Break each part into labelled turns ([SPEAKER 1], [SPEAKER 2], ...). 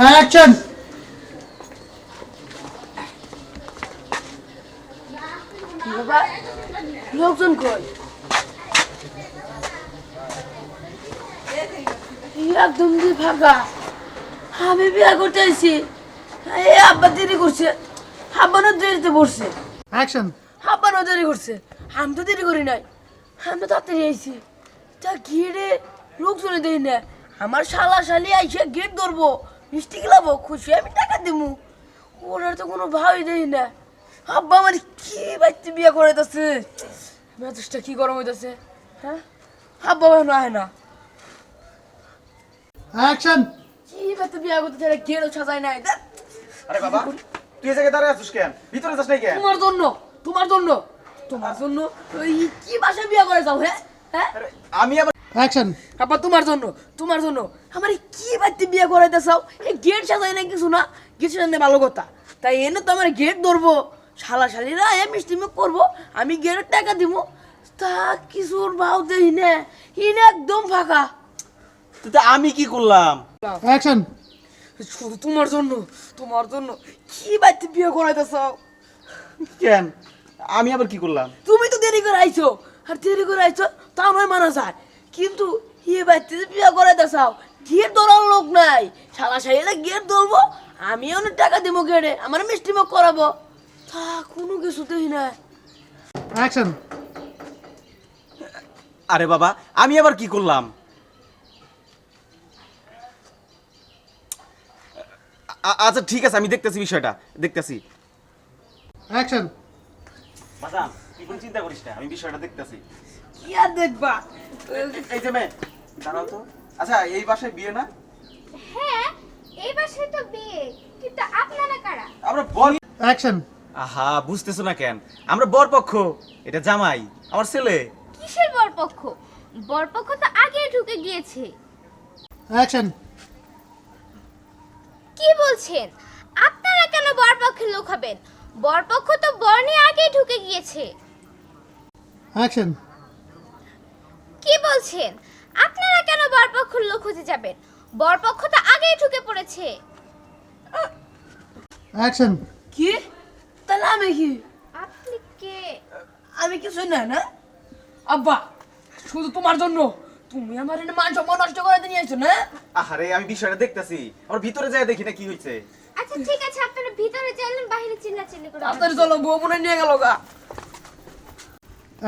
[SPEAKER 1] Action
[SPEAKER 2] লোকজন কই? এই একদম দিয়ে ফাঁকা। আমি বিয়া করতে আইছি? এই আব্বা দেরি করছে। আব্বানও দেরিতে পড়ছে।
[SPEAKER 1] অ্যাকশন
[SPEAKER 2] আব্বানও দেরি করছে। আমি তো দেরি করি নাই। আমি তো তাড়াতাড়ি আইছি। তা ঘিরে লোকজনে দেই না আমার শালা শালি আইসে গেট ধরবো। মিষ্টি খেলাবো খুশি আমি টাকা দিমু। ওনার তো কোনো ভাবই দেই না। আব্বা আমার কি বাচ্চা বিয়ে করে দিতেছে? মেজাজটা কি গরম হইতেছে হ্যাঁ? আব্বা এখন আয় না।
[SPEAKER 1] অ্যাকশন
[SPEAKER 2] কি বাচ্চা বিয়ে করতে সাজায় নাই।
[SPEAKER 3] আরে বাবা তুই এই জায়গায় দাঁড়িয়ে আছিস কেন? ভিতরে যাস নাই কেন?
[SPEAKER 2] তোমার জন্য তোমার জন্য তোমার জন্য ওই কি বাসায় বিয়ে করে যাও হ্যাঁ? হ্যাঁ?
[SPEAKER 3] আমি আবার
[SPEAKER 1] অ্যাকশন
[SPEAKER 2] আপা তোমার জন্য তোমার জন্য। আমার কি বাড়িতে বিয়ে করাইতে চাও এই গেট সাজাই না কিছু না? গেট সাজানো ভালো কথা। তাই এনে তো আমার গেট ধরবো। শালা শালিরা এ মিষ্টি মুখ করব আমি গেটের টাকা দিব তা কিছুর ভাও দেই না ইনে একদম ফাঁকা।
[SPEAKER 3] তো আমি কি করলাম?
[SPEAKER 1] অ্যাকশন
[SPEAKER 2] শুধু তোমার জন্য তোমার জন্য। কি বাড়িতে বিয়ে করাইতে চাও
[SPEAKER 3] কেন? আমি আবার কি করলাম?
[SPEAKER 2] তুমি তো দেরি করে আইছো। আর দেরি করে আইছো তাও নয় মানা যায়। কিন্তু এ বাড়িতে বিয়ে করাইতে চাও। গেট ধরার লোক নাই। সারা সাইলে গেট ধরবো আমি অনেক টাকা দিব গেটে আমার মিষ্টি মুখ করাবো। তা কোনো কিছুতেই না
[SPEAKER 1] অ্যাকশন
[SPEAKER 3] আরে বাবা আমি আবার কি করলাম? আচ্ছা ঠিক আছে আমি দেখতেছি বিষয়টা দেখতেছি।
[SPEAKER 1] অ্যাকশন
[SPEAKER 3] বাজান তুই চিন্তা করিস না আমি বিষয়টা দেখতেছি।
[SPEAKER 2] কি দেখবা।
[SPEAKER 3] এই যে মেয়ে দাঁড়াও তো। আচ্ছা এই বাসায় বিয়ে না?
[SPEAKER 4] হ্যাঁ এই বাসায় তো বিয়ে কিন্তু আপনারা কারা?
[SPEAKER 3] আমরা বর
[SPEAKER 1] অ্যাকশন
[SPEAKER 3] আহা বুঝতেছো না কেন? আমরা বর পক্ষ এটা জামাই আমার ছেলে।
[SPEAKER 4] কিসের বরপক্ষ? বরপক্ষ তো আগে ঢুকে গিয়েছে।
[SPEAKER 1] অ্যাকশন
[SPEAKER 4] কি বলছেন? আপনারা কেন বরপক্ষের লোক হবেন? বরপক্ষ তো বর নিয়ে আগেই ঢুকে গিয়েছে।
[SPEAKER 1] অ্যাকশন
[SPEAKER 4] কি বলছেন? আপনারা কেন বরপক্ষের লোক হতে যাবেন? বরপক্ষ তো আগেই ঢুকে পড়েছে।
[SPEAKER 1] অ্যাকশন
[SPEAKER 2] কি? তাহলে আমি কি?
[SPEAKER 4] আপনি কে?
[SPEAKER 2] আমি কিছু না না? আব্বা শুধু তোমার জন্য। তুমি আমার এনে মান সম্মান নষ্ট করে নিয়ে আসছো না?
[SPEAKER 3] আহারে আমি বিষয়টা দেখতেছি। আমার ভিতরে যায় দেখি না কি হয়েছে।
[SPEAKER 4] আচ্ছা ঠিক আছে আপনারা ভিতরে চাইলেন বাইরে চিল্লাচিল্লি করে
[SPEAKER 2] তাড়াতাড়ি চলো বউ মনে হয় নিয়ে গেল গা।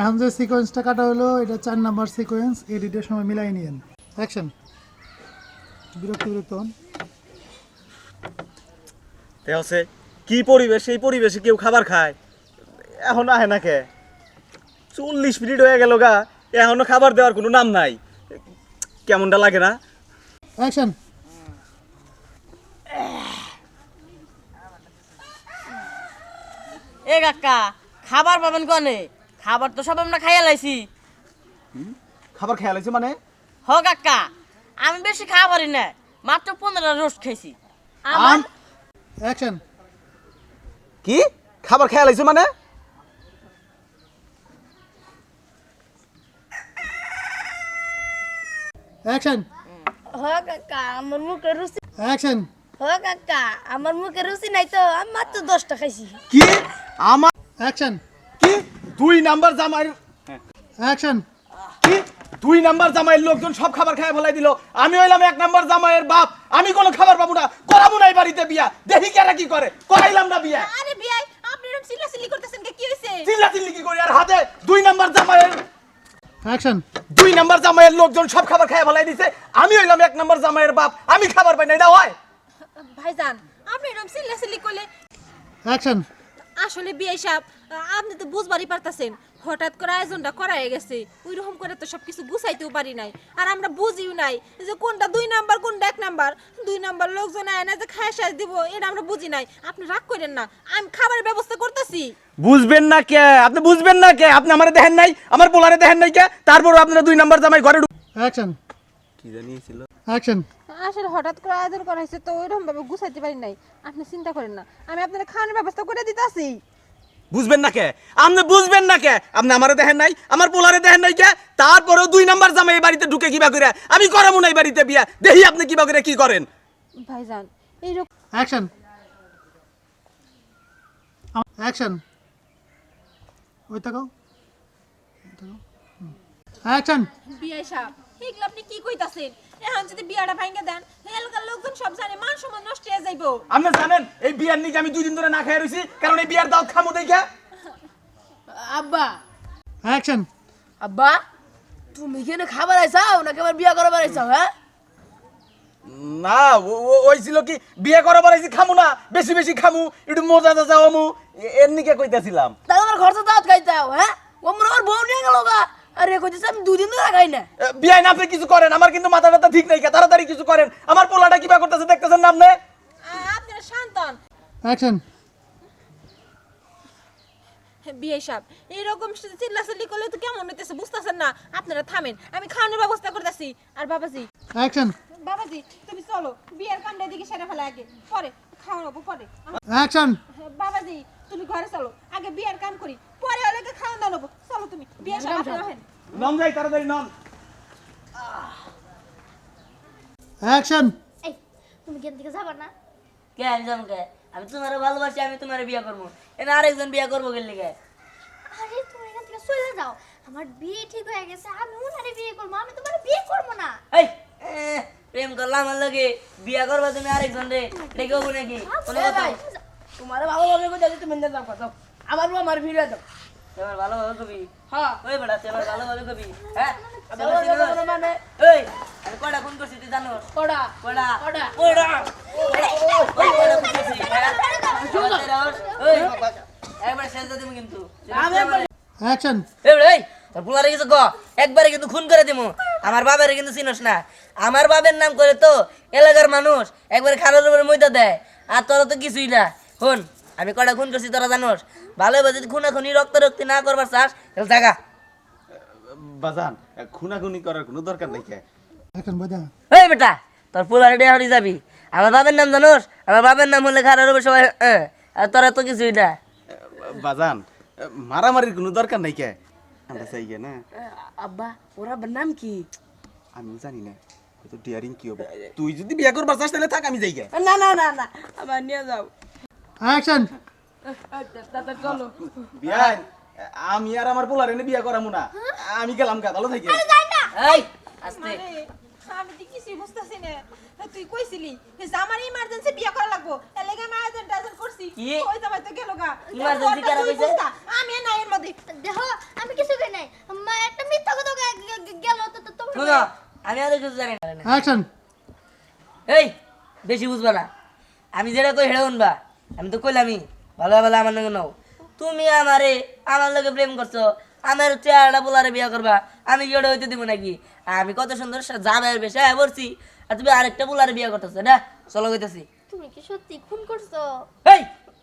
[SPEAKER 1] এখন যে সিকোয়েন্সটা কাটা হলো এটা চার নাম্বার সিকোয়েন্স এডিটের সময় মিলাই নিয়েন। অ্যাকশন বিরক্ত বিরক্ত হন।
[SPEAKER 3] তে হচ্ছে কি পরিবেশ এই পরিবেশে কেউ খাবার খায়? এখন আহে না কে? চল্লিশ মিনিট হয়ে গেল গা এখনও খাবার দেওয়ার কোনো নাম নাই। কেমনটা লাগে না?
[SPEAKER 1] অ্যাকশন
[SPEAKER 5] এ কাকা খাবার পাবেন কনে? খাবার তো সব আমরা খাইয়া লাইছি।
[SPEAKER 3] খাবার খেয়াল হয়েছে মানে?
[SPEAKER 5] হ কাকা আমি বেশি পারি না মাত্র পনেরো রোস্ট খাইছি। আমার
[SPEAKER 1] অ্যাকশন
[SPEAKER 3] কি? খাবার খেয়াল হয়েছে মানে?
[SPEAKER 1] অ্যাকশন
[SPEAKER 4] হ কাকা আমার মুখে রুচি
[SPEAKER 1] অ্যাকশন
[SPEAKER 4] হ কাকা আমার মুখে রুচি নাই তো আমি মাত্র দশটা খাইছি।
[SPEAKER 3] কি? আমার
[SPEAKER 1] অ্যাকশন
[SPEAKER 3] কি? দুই নাম্বার জামাইয়ের
[SPEAKER 1] অ্যাকশন
[SPEAKER 3] কি? দুই নাম্বার জামাইয়ের লোকজন সব খাবার খেয়ে ফেলাই দিল। আমি হইলাম এক নাম্বার জামাইয়ের বাপ। আমি কোনো খাবার পাবো না। করাবো না এই বাড়িতে বিয়া। দেখি কেরা কি করে। করাইলাম না বিয়া।
[SPEAKER 6] আরে বিয়াই আপনি এরকম চিল্লাচিল্লি করতেছেন কি? হইছে?
[SPEAKER 3] চিল্লা চিল্লি কি করি? আর হাতে দুই নাম্বার জামাইয়ের
[SPEAKER 1] অ্যাকশন
[SPEAKER 3] দুই নাম্বার জামাইয়ের লোকজন সব খাবার খেয়ে ফেলাই দিছে। আমি হইলাম এক নাম্বার জামাইয়ের বাপ। আমি খাবার পাই না এটা হয়।
[SPEAKER 6] ভাইজান আপনি এরকম চিল্লাচিল্লি করলে
[SPEAKER 1] অ্যাকশন
[SPEAKER 6] আসলে বিয়াই সাহেব আপনি তো বুঝবারই পারতাছেন। হঠাৎ করে আয়োজনটা করাই গেছে। ওই রকম করে তো সবকিছু গুছাইতেও পারি নাই। আর আমরা বুঝিও নাই যে কোনটা দুই নাম্বার কোনটা এক নাম্বার। দুই নাম্বার লোকজন আয় না যে খায় সাজ দিব এটা আমরা বুঝি নাই। আপনি রাগ করেন না আমি খাবারের ব্যবস্থা করতেছি।
[SPEAKER 3] বুঝবেন না কে? আপনি বুঝবেন না কে? আপনি আমারে দেখেন নাই আমার পোলারে দেখেন নাই কে? তারপর আপনারা দুই নাম্বার জামাই ঘরে ঢুক-
[SPEAKER 1] অ্যাকশন
[SPEAKER 3] কি জানিয়েছিল
[SPEAKER 1] অ্যাকশন
[SPEAKER 6] আসলে হঠাৎ করে আয়োজন করা হয়েছে তো ওইরকম ভাবে গুছাইতে পারি নাই। আপনি চিন্তা করেন না আমি আপনার খাওয়ানোর ব্যবস্থা করে দিতেছি।
[SPEAKER 3] বুঝবেন না কে? আপনি বুঝবেন না কে? আপনি আমারে দেখেন নাই আমার পোলারে দেখেন নাই কে? তারপরেও দুই নাম্বার জামাই এই বাড়িতে ঢুকে কিবা করে আমি করাবো না এই বাড়িতে বিয়া দেখি আপনি কিবা করে কি করেন।
[SPEAKER 6] ভাইজান এইরকম
[SPEAKER 1] অ্যাকশন অ্যাকশন ওই তাকাও। অ্যাকশন
[SPEAKER 6] বিয়ে সাহেব এগুলো আপনি কি কইতাছেন? এখন যদি বিয়াটা ভাঙে দেন এলাকার লোকজন সব জানে মান সম্মান নষ্ট হয়ে যাইবো।
[SPEAKER 3] আপনি জানেন এই বিয়ার নিকে আমি দুই দিন ধরে না খাই রইছি কারণ এই বিয়ার দাওয়াত খামো দেখা।
[SPEAKER 2] আব্বা।
[SPEAKER 1] অ্যাকশন
[SPEAKER 2] আব্বা তুমি এখানে খাবার আইসাও নাকি আমার বিয়া করাবার আইসাও হ্যাঁ?
[SPEAKER 3] না ওই ছিল কি বিয়ে করা পারাইছি খামু না বেশি বেশি খামু একটু মজা টাজা আমু এর নিকে কইতাছিলাম।
[SPEAKER 2] তাহলে আমার খরচা দাওয়াত খাইতাও হ্যাঁ? ও আমার আমার বউ নিয়ে গেল গা। আরে কইতেছে আমি দুদিন ধরে খাই না
[SPEAKER 3] এ, বিয়াই না আপনি কিছু করেন আমার কিন্তু মাথা টাথা ঠিক নাই কে, তাড়াতাড়ি কিছু করেন। আমার পোলাটা কিবা করতেছে দেখতেছেন না আপনি?
[SPEAKER 6] আপনারা শান্তন।
[SPEAKER 1] অ্যাকশন।
[SPEAKER 6] বিয়ে সাহেব এইরকম চিল্লাচিল্লি করলে তো কেমন হইতেছে বুঝতেছেন না? আপনারা থামেন আমি খাওয়ানোর ব্যবস্থা করতেছি। আর বাবাজি
[SPEAKER 1] অ্যাকশন।
[SPEAKER 6] বাবাজি তুমি চলো বিয়ের কামটা এদিকে সেরে ফেলে আগে। পরে খাওয়াবো পরে।
[SPEAKER 1] অ্যাকশন।
[SPEAKER 6] বাবাজি তুমি ঘরে চলো আগে বিয়ের কাম করি। পরে ওদেরকে খাওয়ান দাও নেব চলো তুমি বিয়ে রহেন
[SPEAKER 3] যাই তাড়াতাড়ি নন
[SPEAKER 1] অ্যাকশন।
[SPEAKER 4] এই তুমি কেন থেকে যাবা না?
[SPEAKER 5] কে আমি জানো কে? আমি তোমার ভালোবাসি আমি তোমার বিয়ে করব। এনে আরেকজন বিয়ে করব গেলে কে
[SPEAKER 4] আরে তুমি এখান থেকে চলে যাও। আমার বিয়ে ঠিক হয়ে গেছে আমি ওনারে বিয়ে করব আমি তোমার বিয়ে করব না।
[SPEAKER 5] এই এ, প্রেম করলাম আমার লগে। বিয়ে করব তুমি আরেকজন রে হব নাকি? কোনো
[SPEAKER 2] এ
[SPEAKER 5] কথা
[SPEAKER 2] ভাই ভালোভাবে কইতাছি তুমি নিয়ে যাও কথা আমার আমার ফিরে দাও
[SPEAKER 5] এবার ভালোভাবে কবি
[SPEAKER 2] হ্যাঁ।
[SPEAKER 5] ওই বেটা এবার ভালোভাবে কবি হ্যাঁ?
[SPEAKER 2] ভালোভাবে কোনো মানে?
[SPEAKER 5] এই আমি কয়টা ফোন করছি তুই জানো
[SPEAKER 2] কড়া
[SPEAKER 5] কয়টা?
[SPEAKER 2] কয়টা?
[SPEAKER 5] কয়টা? ওই কয়টা ফোন করছি হ্যাঁ? ওই একবার শেষ দিয়ে দিবো কিন্তু।
[SPEAKER 1] অ্যাকশন
[SPEAKER 5] এই এই, তোর পোলারে কিছু ক? একবারে কিন্তু খুন করে দিমু। আমার বাবারে কিন্তু চিনস না। আমার বাবার নাম করে তো এলাকার মানুষ একবারে খালের উপরে মইদা দেয়। আর তোরা তো কিছুই না। শুন আমি কটা খুন করছি তোরা জানোস? ভালো হবে যদি খুনাখুনি রক্ত রক্তি না করবার চাস তাহলে জাগা।
[SPEAKER 3] বাজান খুনাখুনি করার কোনো দরকার নাই
[SPEAKER 5] এই বেটা তোর পোলারে ডে হরি যাবি। আমার বাবার নাম জানোস? আমার বাবার নাম হলে খালের উপরে সবাই হ্যাঁ, আর তোরা তো কিছুই না।
[SPEAKER 3] বাজান মারামারির কোনো দরকার নাই কে? আমরা চাই গে না?
[SPEAKER 2] আব্বা ওর আব্বার নাম কি?
[SPEAKER 3] আমি জানি না হয়তো ডিয়ারিং কি হবে। তুই যদি বিয়ে করবার চাস তাহলে থাক আমি যাই গে।
[SPEAKER 2] না না না না আমার নিয়ে যাও।
[SPEAKER 1] অ্যাকশন
[SPEAKER 2] চলো
[SPEAKER 3] বিয়ান আমি আর আমার পোলার এনে বিয়ে করামু না। আমি গেলাম গা ভালো থাকি
[SPEAKER 5] এই আস্তে।
[SPEAKER 6] আমি তো কিছুই বুঝতেছি না। তুই কইছিলি যে আমার ইমার্জেন্সি বিয়ে করা লাগবো। এর লাগি আমি আয়োজন টায়োজন করছি।
[SPEAKER 5] কি?
[SPEAKER 6] ওই তো তো গেল গা। তোরটা
[SPEAKER 5] কইছে?
[SPEAKER 6] আমি নাই এর মধ্যে
[SPEAKER 4] দেখো আমি কিছু কই নাই। মা একটা মিথ্যা কথা গেল তো তো তোমরা
[SPEAKER 5] শুনো আমি আর কিছু জানি না।
[SPEAKER 1] অ্যাকশন
[SPEAKER 5] এই বেশি বুঝবা না। আমি যেটা কই হেড়ে শুনবা। আমি তো কইলামই ভালো ভালো আমার নাকি নাও। তুমি আমারে আমার লগে প্রেম করছ আমার চেহারাটা বলারে বিয়া করবা আমি কি ওটা হইতে দিব নাকি? আমি কত সুন্দর জামাইয়ের বেশে বলছি আর তুমি আরেকটা বলারে বিয়া করতেছো না? চলো কইতাছি।
[SPEAKER 4] তুমি কি সত্যি খুন করছ?
[SPEAKER 5] এই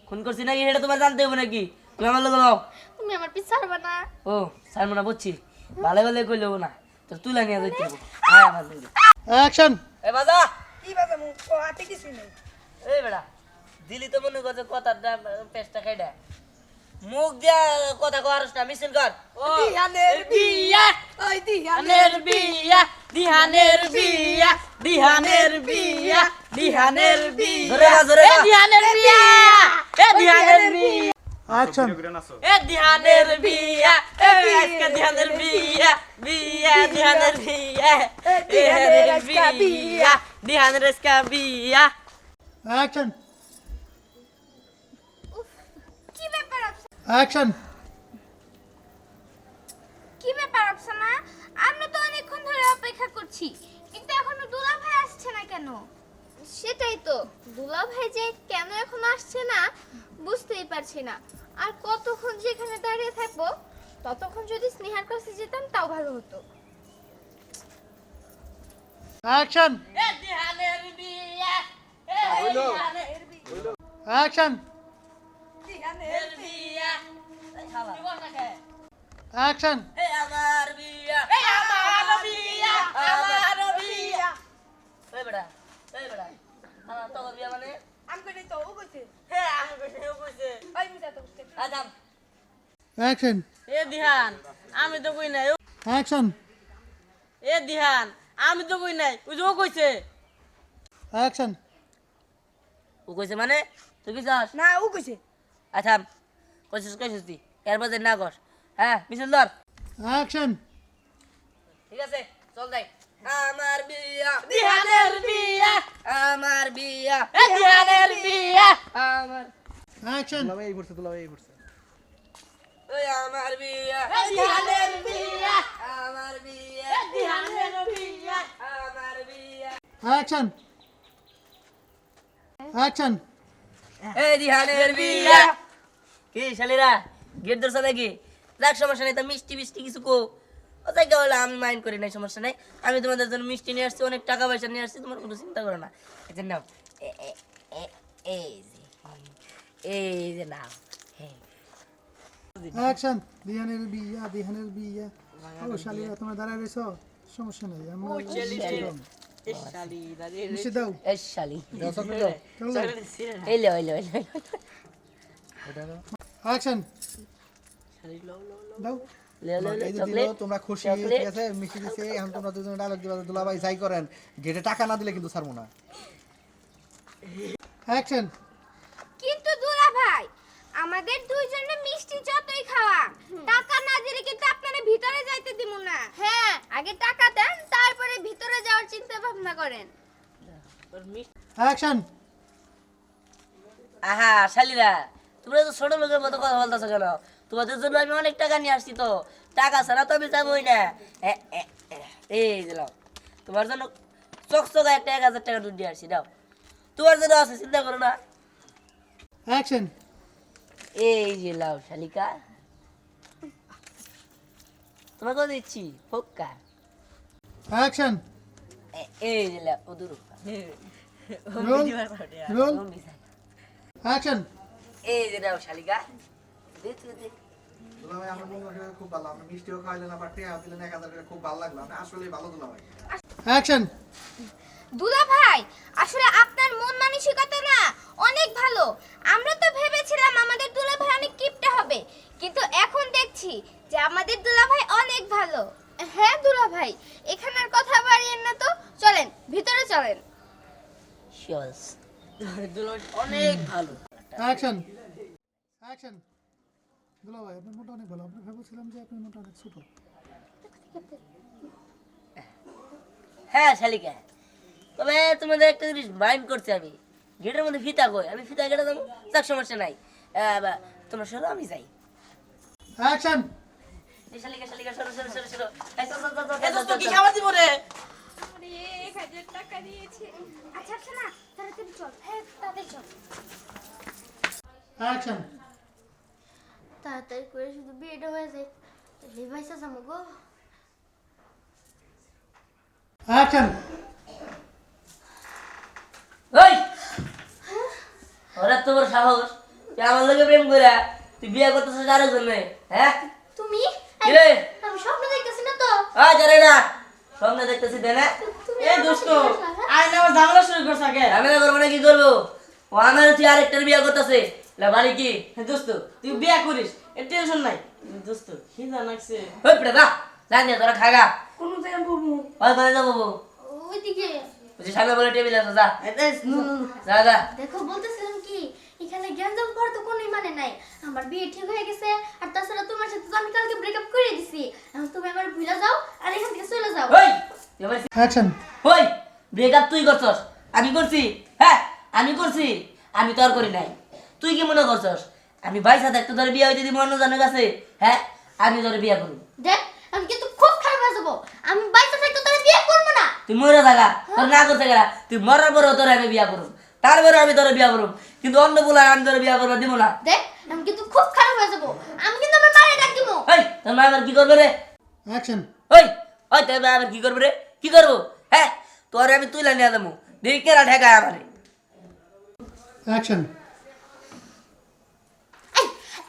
[SPEAKER 5] খুন করছি নাকি সেটা তোমার জানতে হবে নাকি? তুমি আমার লগে নাও।
[SPEAKER 4] তুমি আমার পিছ ছাড়বা না।
[SPEAKER 5] ও সারমো না বুঝছি। ভালো ভালো কইলেও না। তোর তুলা নিয়ে যাইতে হবে। আয় আমার
[SPEAKER 1] অ্যাকশন।
[SPEAKER 5] এ বাজা।
[SPEAKER 2] কি বাবা মুখ? হাতে কিছুই নেই।
[SPEAKER 5] এই বেড়া। দিলি তো মনে করছে কথা পেস্টটা খাইডা মুখ দিয়া কথা কর না মিছিল কর।
[SPEAKER 2] দিহানের বিয়া ওই দিহানের
[SPEAKER 5] দিহানের বিয়া। দিহানের বিয়া দিহানের বিয়া দিহানের বিয়া। ধরে না ধরে দিহানের বিয়া এ দিহানের বিয়া। এ দিহানের বিয়া এ আজকে দিহানের বিয়া বিয়া দিহানের বিয়া দিহানের বিয়া। দিহানের আজকে বিয়া।
[SPEAKER 1] অ্যাকশন অ্যাকশন
[SPEAKER 4] কি ব্যাপার আফসানা আমরা তো অনেকক্ষণ ধরে অপেক্ষা করছি কিন্তু এখনও দুলা ভাই আসছে না কেন? সেটাই তো দুলা ভাই যে কেন এখনও আসছে না বুঝতেই পারছি না। আর কতক্ষণ যেখানে দাঁড়িয়ে থাকব ততক্ষণ যদি স্নেহার কাছে যেতাম তাও ভালো হতো।
[SPEAKER 1] অ্যাকশন অ্যাকশন অ্যাকশন
[SPEAKER 5] এ আমার বিয়া এ আমার বিয়া আমার বিয়া এই বেটা এই বেটা আমার তো বিয়া মানে
[SPEAKER 2] আমি কই তো ও কইছে
[SPEAKER 5] হে আমি কইছে ও কইছে
[SPEAKER 2] ওই মিছা তো কইছে
[SPEAKER 5] আজাম
[SPEAKER 1] অ্যাকশন
[SPEAKER 7] এ দিহান আমি তো কই নাই
[SPEAKER 1] অ্যাকশন
[SPEAKER 7] এ দিহান আমি তো কই নাই ওই যে ও কইছে
[SPEAKER 1] অ্যাকশন
[SPEAKER 5] ও কইছে মানে তুই কি চাস
[SPEAKER 2] না ও কইছে
[SPEAKER 5] আচ্ছা কইছিস কইছিস তুই এর মধ্যে না কর হ্যাঁ মিছিল ধর।
[SPEAKER 1] অ্যাকশন
[SPEAKER 5] ঠিক আছে চল যাই। আমার বিয়া। দিহানের বিয়া। আমার বিয়া। দিহানের বিয়া। আমার
[SPEAKER 1] অ্যাকশন
[SPEAKER 5] ওই আমার বিয়া। দিহানের বিয়া। আমার বিয়া। দিহানের বিয়া। আমার বিয়া।
[SPEAKER 1] অ্যাকশন অ্যাকশন
[SPEAKER 5] এই দিহানের বিয়া। কি শালিরা গেট ধরছ নাকি? যাক সমস্যা নেই তা মিষ্টি মিষ্টি কিছু কো। ও তাই হলে আমি মাইন্ড করি নাই সমস্যা নাই। আমি তোমাদের জন্য মিষ্টি নিয়ে আসছি অনেক টাকা পয়সা নিয়ে আসছি তোমার কোনো চিন্তা করো না। এই যে নাও। এই যে এই যে নাও। হ্যাঁ।
[SPEAKER 1] অ্যাকশন দিহানের বিয়া দিহানের বিয়া। ও শালিরা তোমরা দাঁড়ায় রয়েছো? সমস্যা নেই আমরা মিশে দাও।
[SPEAKER 5] এই শালি।
[SPEAKER 1] চলো
[SPEAKER 5] এলো এলো এলো
[SPEAKER 1] অ্যাকশন দাও
[SPEAKER 5] লে লে লে
[SPEAKER 8] এই যে দিল
[SPEAKER 5] চকলেট
[SPEAKER 8] তোমরা খুশি ঠিক আছে? মিষ্টি দিছে এখন তোমরা দুজনে ডায়লগ দিবা দুলা যাই করেন। গেটে টাকা না দিলে কিন্তু ছাড়বো না।
[SPEAKER 1] অ্যাকশন
[SPEAKER 4] কিন্তু দুলা আমাদের দুইজনের মিষ্টি যতই খাওয়া টাকা না দিলে কিন্তু আপনারা ভিতরে যাইতে দিব না। হ্যাঁ। আগে টাকা দেন তারপরে ভিতরে যাওয়ার চিন্তা ভাবনা করেন
[SPEAKER 1] অ্যাকশন
[SPEAKER 5] আহা শালিরা তোমরা তো ছোট লোকের মতো কথা বলতেছো কেন? তোমাদের জন্য আমি অনেক টাকা নিয়ে আসছি তো। টাকা ছাড়া তো আমি যাবোই না। এই দিলাম তোমার জন্য চকচকা একটা এক হাজার টাকা নোট দিয়ে আসছি দাও তোমার জন্য আছে চিন্তা করো না।
[SPEAKER 1] অ্যাকশন
[SPEAKER 5] এই যে লাও শালিকা। তোমাকেও দিচ্ছি ফোক্কা।
[SPEAKER 1] অ্যাকশন
[SPEAKER 5] এই যে লাও ওদুর
[SPEAKER 1] অ্যাকশন
[SPEAKER 5] এই যে লাও শালিকা।
[SPEAKER 8] হয় খুব ভালো আপনি মিষ্টিও খাওয়াইলেন আবার টাকা দিলেন এক হাজার খুব ভালো লাগল। আপনি আসলেই ভালো দুলা
[SPEAKER 1] অ্যাকশন।
[SPEAKER 4] দুলা ভাই আসলে আপনার মন মানসিকতা না অনেক ভালো। আমরা তো ভেবেছিলাম আমাদের দুলা ভাই অনেক কিপটা হবে কিন্তু এখন দেখছি যে আমাদের দুলা ভাই অনেক ভালো। হ্যাঁ দুলা ভাই এখানের কথা বাড়িয়েন না তো চলেন ভিতরে চলেন।
[SPEAKER 5] অনেক ভালো।
[SPEAKER 1] অ্যাকশন। অ্যাকশন। দুলা ভাই আপনার মোটা অনেক ভালো। আপনি ভেবেছিলাম যে আপনি মোটা অনেক ছোট।
[SPEAKER 5] হ্যাঁ শালিকা। তবে তোমাদের একটা জিনিস মাইন্ড করছি আমি। গেটের মধ্যে ফিতা কই? আমি ফিতা কেটে দেবো? যাক সমস্যা নাই। তোমরা সরো আমি যাই।
[SPEAKER 1] অ্যাকশন
[SPEAKER 5] এই শালিকা শালিকা সরো সরো সরো সরো। এই চল, চল, চল, চল,
[SPEAKER 7] এ
[SPEAKER 5] চল,
[SPEAKER 7] দোস্ত কি খাবার দিব রে
[SPEAKER 4] আরে এক হাজার টাকা দিয়েছে। আচ্ছা আচ্ছা না তাড়াতাড়ি চল। হ্যাঁ তাড়াতাড়ি চল।
[SPEAKER 1] অ্যাকশন
[SPEAKER 4] তাড়াতাড়ি করে শুধু বিয়েটা হয়ে যায় লেভাইসা যাব গো।
[SPEAKER 1] অ্যাকশন
[SPEAKER 5] ওই ওরা তোমার সাহস? তুই আমার লোকে প্রেম করে তুই বিয়ে করতেছিস আরেকজন মেয়ে হ্যাঁ?
[SPEAKER 4] তুমি?
[SPEAKER 5] রে
[SPEAKER 4] আমি স্বপ্ন দেখতেছি না তো।
[SPEAKER 5] আয় জানে না। সামনে দেখতেছি দে না?
[SPEAKER 7] এ দোস্ত আমার ঝামেলা শুরু করছ আগে।
[SPEAKER 5] আমি না করব না কি করব? ও আমার তুই আরেকটার বিয়ে করতেছে। বাড়ি কি?
[SPEAKER 7] হে দোস্ত তুই বিয়া করিস? এ টেনশন নাই। দোস্ত
[SPEAKER 5] ওই দা জানি তোরা খাগা।
[SPEAKER 2] কোন জায়গায় বলব
[SPEAKER 5] ওই মানে যাব
[SPEAKER 4] ওইদিকে।
[SPEAKER 5] বুঝি সামনে বলে টেবিল আছে যা। যা যা।
[SPEAKER 4] দেখো বলতেছিলাম কি এখানে গ্যাঞ্জাম করার তো কোনোই মানে নাই। আমার বিয়ে ঠিক হয়ে গেছে আর তাছাড়া তোমার সাথে তো আমি কালকে ব্রেকআপ করে দিছি। এখন তুমি আমার ভুলে যাও আর এখান থেকে চলে যাও।
[SPEAKER 5] ওই
[SPEAKER 1] অ্যাকশন
[SPEAKER 5] ওই ব্রেকআপ তুই করছস। আমি করছি হ্যাঁ আমি করছি। আমি তো আর করি নাই। তুই কি মনে করছস? আমি বাইসা থাকতে তোর বিয়ে হইতে দিব অন্য জনের কাছে? হ্যাঁ? আমি তোর বিয়ে করব।
[SPEAKER 4] দেখ আমি কিন্তু খুব খারাপ হয়ে যাব। আমি বাইরে থাকতে তোর বিয়ে করব না।
[SPEAKER 5] তুই মরে থাকা তোর না করতে গেলা তুই মরার পরেও তোর আমি বিয়া করব। তারপরে আমি তোর বিয়া করব। কিন্তু অন্য বলে আমি তোর বিয়া করব দিব না।
[SPEAKER 4] দেখ আমি কিন্তু খুব খারাপ হয়ে যাব। আমি কিন্তু আমার মায়ের ডাক দিব।
[SPEAKER 5] ওই তোর মা আবার কি করবে রে?
[SPEAKER 1] অ্যাকশন
[SPEAKER 5] ওই ওই তোর মা আবার কি করবে রে? কি করব? হ্যাঁ তোর আমি তুইলা নিয়ে দেবো। দেখি কেরা ঠেকায় আমারে।
[SPEAKER 1] অ্যাকশন
[SPEAKER 4] এই,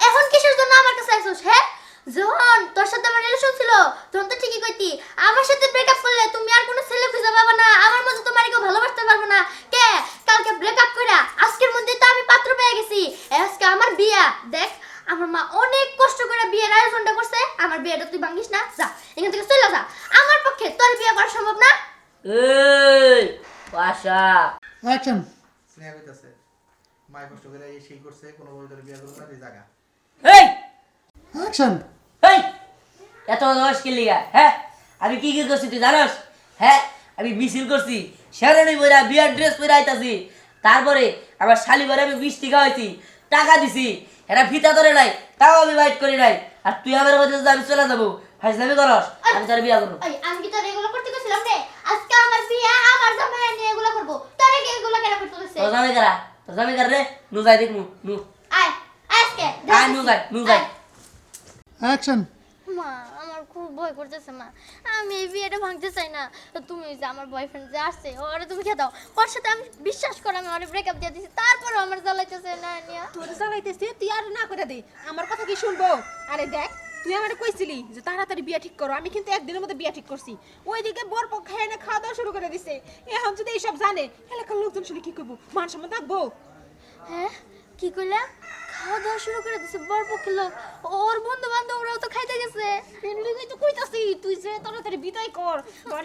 [SPEAKER 4] এখন কিসের জন্য আমার কাছে আসছিস হ্যাঁ? যখন তোর সাথে আমার রিলেশন ছিল। তখন তো ঠিকই কইতি। আমার সাথে ব্রেকআপ করলে তুমি আর কোনো ছেলে খুঁজে পাবে না। আমার মতো তোমার কেউ ভালোবাসতে পারব না। কে? কালকে ব্রেকআপ করে আজকের মধ্যে তো আমি পাত্র পেয়ে গেছি। আজকে আমার বিয়া। দেখ আমার মা অনেক কষ্ট করে বিয়ের আয়োজনটা করছে। আমার বিয়েটা তুই ভাঙিস না। যা এখান থেকে চলে যা। আমার পক্ষে তোর বিয়ে করা সম্ভব না।
[SPEAKER 5] এই পাশা।
[SPEAKER 1] অ্যাকশন
[SPEAKER 8] স্নেহ হইতাছে মায়ের কষ্ট করে এই সেই করছে কোনো ধরে বিয়ে করল না এই জায়গা
[SPEAKER 5] এই!
[SPEAKER 1] অ্যাকশন
[SPEAKER 5] এই! এত দোষ কি লিগা হ্যাঁ? আমি কি কি করছি তুই জানোস? হ্যাঁ আমি মিছিল করছি শেরানি বইরা বিয়ার ড্রেস পরে আইতাছি তারপরে আমার শালি ঘরে আমি বিশ টাকা হয়েছি টাকা দিছি এরা ফিতা ধরে নাই তাও আমি বাইট করি নাই আর তুই আমার মধ্যে আমি চলে যাব ফাইজলামি করস আমি তোর বিয়া করব।
[SPEAKER 4] আমি কি তোর এগুলো করতে গেছিলাম রে? আজকে আমার বিয়ে আমার জামাই নিয়ে এগুলো করব। তোর কি এগুলো কেন করতে গেছে?
[SPEAKER 5] তোর জামাই কারা? তোর জামাই কার রে? নু যাই দেখ নু নু।
[SPEAKER 4] আয়
[SPEAKER 5] নু যাই নু যাই
[SPEAKER 1] অ্যাকশন
[SPEAKER 4] মা আমার খুব ভয় করতেছে মা। আমি এই বিয়েটা ভাঙতে চাই না। তুমি যে আমার বয়ফ্রেন্ড যে আসছে ওরে তুমি খেয়ে দাও। ওর সাথে আমি বিশ্বাস করে আমি ওরে ব্রেকআপ দিয়ে দিছি তারপরও আমার জ্বালাইতেছে না নিয়া।
[SPEAKER 6] তোর জ্বালাইতেছে তুই আর না করে দে। আমার কথা কি শুনব? আরে দেখ তুই আমারে কইছিলি যে তাড়াতাড়ি বিয়া ঠিক করো। আমি কিন্তু একদিনের মধ্যে বিয়া ঠিক করছি। ওইদিকে বর পক্ষ এনে খাওয়া দাওয়া শুরু করে দিছে। এখন যদি এইসব জানে এলাকার লোকজন শুনে কি করব? মান সম্মান থাকব
[SPEAKER 4] হ্যাঁ? কি কইলা? খাওয়া দাওয়া শুরু করে দিছে বর লোক। ওর বন্ধু বান্ধবরাও তো খাইতে গেছে।
[SPEAKER 6] লিগে তো কইতাছি তুই যে তাড়াতাড়ি বিদায় কর।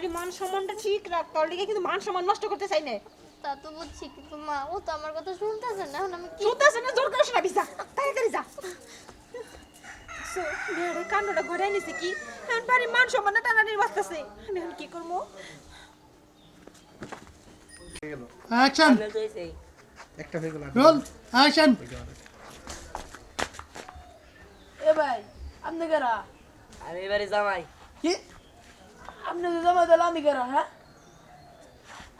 [SPEAKER 6] এই মান সম্মানটা ঠিক রাখ তোর লিগে কিন্তু মান সম্মান নষ্ট করতে চাই না।
[SPEAKER 4] তা তো বুঝছি কিন্তু মা ও তো আমার কথা শুনতেছে না এখন আমি কি
[SPEAKER 6] শুনতেছে না জোর করে শোনাবি যা তাড়াতাড়ি যা। সো কান্নটা ঘরে নিছে কি? এখন বাড়ি মান সম্মানটা টানানির বাঁচতেছে। আমি এখন কি করব?
[SPEAKER 1] অ্যাকশন
[SPEAKER 8] একটা হয়ে গেল।
[SPEAKER 1] রোল অ্যাকশন
[SPEAKER 2] এ ভাই আপনি কেরা?
[SPEAKER 5] আমি এবারে জামাই।
[SPEAKER 2] কি? আপনি তো জামাই তাহলে আমি কেরা হ্যাঁ?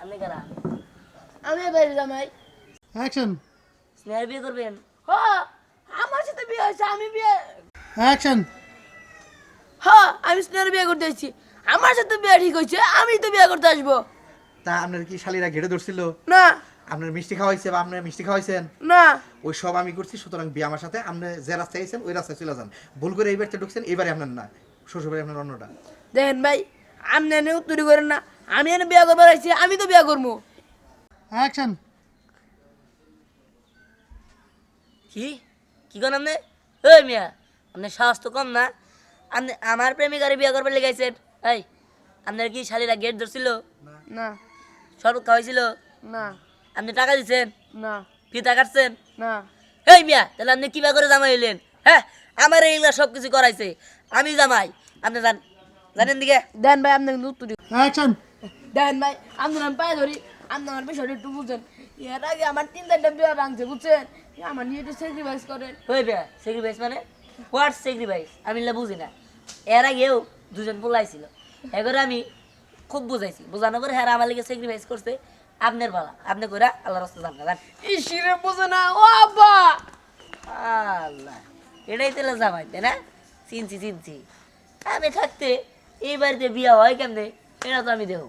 [SPEAKER 5] আপনি কারা?
[SPEAKER 2] আমি এবারে জামাই।
[SPEAKER 1] অ্যাকশন
[SPEAKER 5] স্নেহের বিয়ে করবেন?
[SPEAKER 2] হ্যাঁ আমার সাথে বিয়ে হয়েছে আমি বিয়ে
[SPEAKER 1] অ্যাকশন
[SPEAKER 2] হ্যাঁ আমি স্নেহের বিয়ে করতে এসেছি। আমার সাথে বিয়ে ঠিক হয়েছে আমি তো বিয়ে করতে আসব।
[SPEAKER 8] তা আপনার কি শালিরা ঘেড়ে ধরছিল?
[SPEAKER 2] না।
[SPEAKER 8] আপনার মিষ্টি খাওয়াইছে বা আপনার মিষ্টি খাওয়াইছেন?
[SPEAKER 2] না।
[SPEAKER 8] ওই সব আমি করছি সুতরাং বিয়ে আমার সাথে। আপনি যে রাস্তায় আইছেন ওই রাস্তায় চলে যান। ভুল করে এই বাড়িতে ঢুকছেন এবারে আপনার না। শ্বশুর বাড়ি আপনার অন্যটা।
[SPEAKER 2] দেখেন ভাই আপনি এনে উত্তরি করেন না। আমি এনে বিয়ে করবার আইছি আমি তো বিয়ে করব।
[SPEAKER 1] অ্যাকশন।
[SPEAKER 5] কি? কি কোন আপনি? ওই মিয়া আপনার সাহস তো কম না। আপনি আমার প্রেমিকারে বিয়ে করবার লেগাইছেন এই আপনার কি শালিরা গেট ধরছিল?
[SPEAKER 2] না।
[SPEAKER 5] শরবত খাওয়াইছিল?
[SPEAKER 2] না।
[SPEAKER 5] আপনি টাকা দিচ্ছেন
[SPEAKER 2] না।
[SPEAKER 5] ফিতা কাটছেন?
[SPEAKER 2] না।
[SPEAKER 5] এই মিয়া তাহলে আপনি কিবা করে জামাই হইলেন? হ্যাঁ আমার এইগুলা সব কিছু করাইছে। আমি জামাই। আপনি জান জানেন দিকে
[SPEAKER 2] দেন ভাই আপনি কিন্তু উত্তরি
[SPEAKER 1] অ্যাকশন
[SPEAKER 2] দেখেন ভাই আপনার আমি পায়ে ধরি। আপনি আমার বিষয়টা একটু বুঝছেন এর আগে আমার তিন চারটা বিয়ে ভাঙছে বুঝছেন? আমার নিয়ে একটু স্যাক্রিফাইস করেন।
[SPEAKER 5] ওই বিয়া সেক্রিফাইস মানে? হোয়াট সেক্রিফাইস আমি এগুলা বুঝি না। এর আগেও দুজন পোলাইছিল এবারে আমি খুব বুঝাইছি। বোঝানো করে হ্যাঁ আমার লিগে সেক্রিফাইস করছে। আপনার বলা আপনি করে আল্লাহ রাস্তা জান জান
[SPEAKER 2] ইসিরে বোঝে না ও আব্বা!
[SPEAKER 5] আল্লাহ এটাই তেলে জামাই তাই না? চিনছি চিনছি। আমি থাকতে এই বাড়িতে বিয়া হয় কেমনে? এটা তো আমি দেখো